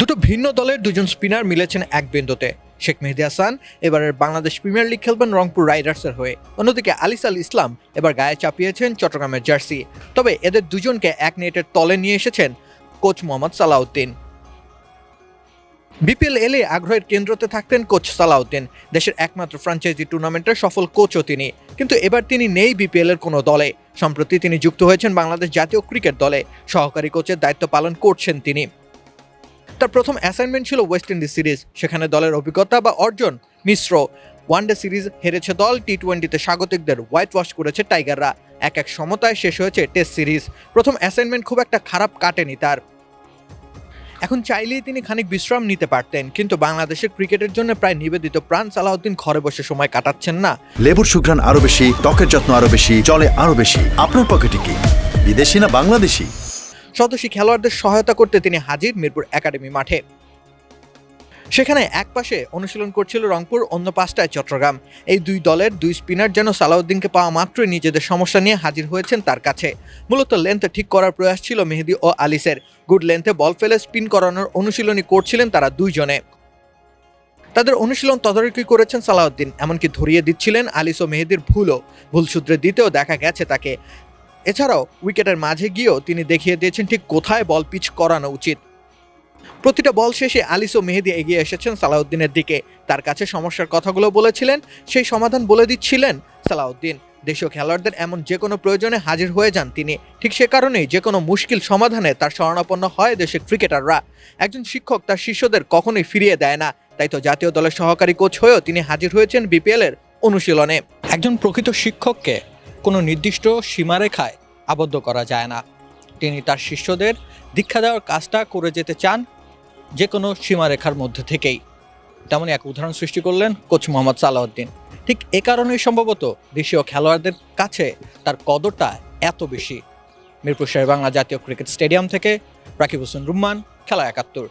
দুটো ভিন্ন দলের দুজন স্পিনার মিলেছেন এক বিন্দুতে। শেখ মেহেদি হাসান এবারের বাংলাদেশ প্রিমিয়ার লিগ খেলবেন রংপুর রাইডার্সের হয়ে। অন্যদিকে আলিস আল ইসলাম এবার গায়ে চাপিয়েছেন চট্টগ্রামের জার্সি। তবে এদের দুজনকে এক নেটের তলে নিয়ে এসেছেন কোচ মোহাম্মদ সালাউদ্দিন। বিপিএল এলে আগ্রহের কেন্দ্রতে থাকতেন কোচ সালাউদ্দিন। দেশের একমাত্র ফ্রাঞ্চাইজি টুর্নামেন্টের সফল কোচও তিনি। কিন্তু এবার তিনি নেই বিপিএল এর কোনো দলে। সম্প্রতি তিনি যুক্ত হয়েছেন বাংলাদেশ জাতীয় ক্রিকেট দলে। সহকারী কোচের দায়িত্ব পালন করছেন তিনি। তার প্রথম অ্যাসাইনমেন্ট ছিল ওয়েস্ট ইন্ডিজ সিরিজ সেখানে দলের অভিজ্ঞতা বা অর্জন মিশ্র। ওয়ানডে সিরিজ হেরেছে দল টি টোয়েন্টিতে স্বাগতিকদের হোয়াইট ওয়াশ করেছে টাইগাররা এক এক সমতায় শেষ হয়েছে টেস্ট সিরিজ প্রথম অ্যাসাইনমেন্ট খুব একটা খারাপ কাটেনি তার। এখন চাইলেই তিনি খানিক বিশ্রাম নিতে পারতেন, কিন্তু বাংলাদেশের ক্রিকেটের জন্য প্রায় নিবেদিত প্রাণ সালাউদ্দিন ঘরে বসে সময় কাটাচ্ছেন না। লেবুর সুঘ্রাণ আরও বেশি, ত্বকের যত্ন আরও বেশি চলে আরও বেশি। আপনার পকেটে কি বিদেশি না বাংলাদেশি? স্বদেশী খেলোয়াড়দের সহায়তা করতে তিনি হাজির মিরপুর একাডেমি মাঠে। সেখানে এক পাশে অনুশীলন করছিল রংপুর, অন্য পাশটায় চট্টগ্রাম। এই দুই দলের দুই স্পিনার যেন সালাউদ্দিনকে পাওয়া মাত্রই নিজেদের সমস্যা নিয়ে হাজির হয়েছেন তার কাছে। মূলত লেন্থ ঠিক করার প্রয়াস ছিল মেহেদি ও আলিসের। গুড লেন্থে বল ফেলে স্পিন করানোর অনুশীলনী করছিলেন তারা দুইজনে। তাদের অনুশীলন তদারকি করেছেন সালাউদ্দিন, এমনকি ধরিয়ে দিচ্ছিলেন আলিস ও মেহেদির ভুলও। ভুল সূত্রে দিতেও দেখা গেছে তাকে। এছাড়াও উইকেটের মাঝে গিয়েও তিনি দেখিয়ে দিয়েছেন ঠিক কোথায় বল পিচ করানো উচিত। প্রতিটা বল শেষে আলিস ও মেহেদি এগিয়ে এসেছেন সালাউদ্দিনের দিকে। তার কাছে সমস্যার কথাগুলো বলেছিলেন, সেই সমাধান বলে দিচ্ছিলেন সালাউদ্দিন। দেশীয় খেলোয়াড়দের এমন যে কোনো প্রয়োজনে হাজির হয়ে যান তিনি। ঠিক সে কারণেই যে কোনো মুশকিল সমাধানে তার শরণাপন্ন হয় দেশের ক্রিকেটাররা। একজন শিক্ষক তার শিষ্যদের কখনোই ফিরিয়ে দেয় না। তাই তো জাতীয় দলের সহকারী কোচ হয়েও তিনি হাজির হয়েছেন বিপিএলের অনুশীলনে। একজন প্রকৃত শিক্ষককে কোনো নির্দিষ্ট সীমারেখায় আবদ্ধ করা যায় না। তিনি তার শিষ্যদের দীক্ষা দেওয়ার কাজটা করে যেতে চান যে কোনো সীমারেখার মধ্যে থেকেই। তেমনই এক উদাহরণ সৃষ্টি করলেন কোচ মোহাম্মদ সালাউদ্দিন। ঠিক এ কারণেই সম্ভবত দেশীয় খেলোয়াড়দের কাছে তার কদরটা এত বেশি। মিরপুর বাংলা জাতীয় ক্রিকেট স্টেডিয়াম থেকে রাকিব হোসেন রুম্মান, খেলা একাত্তর।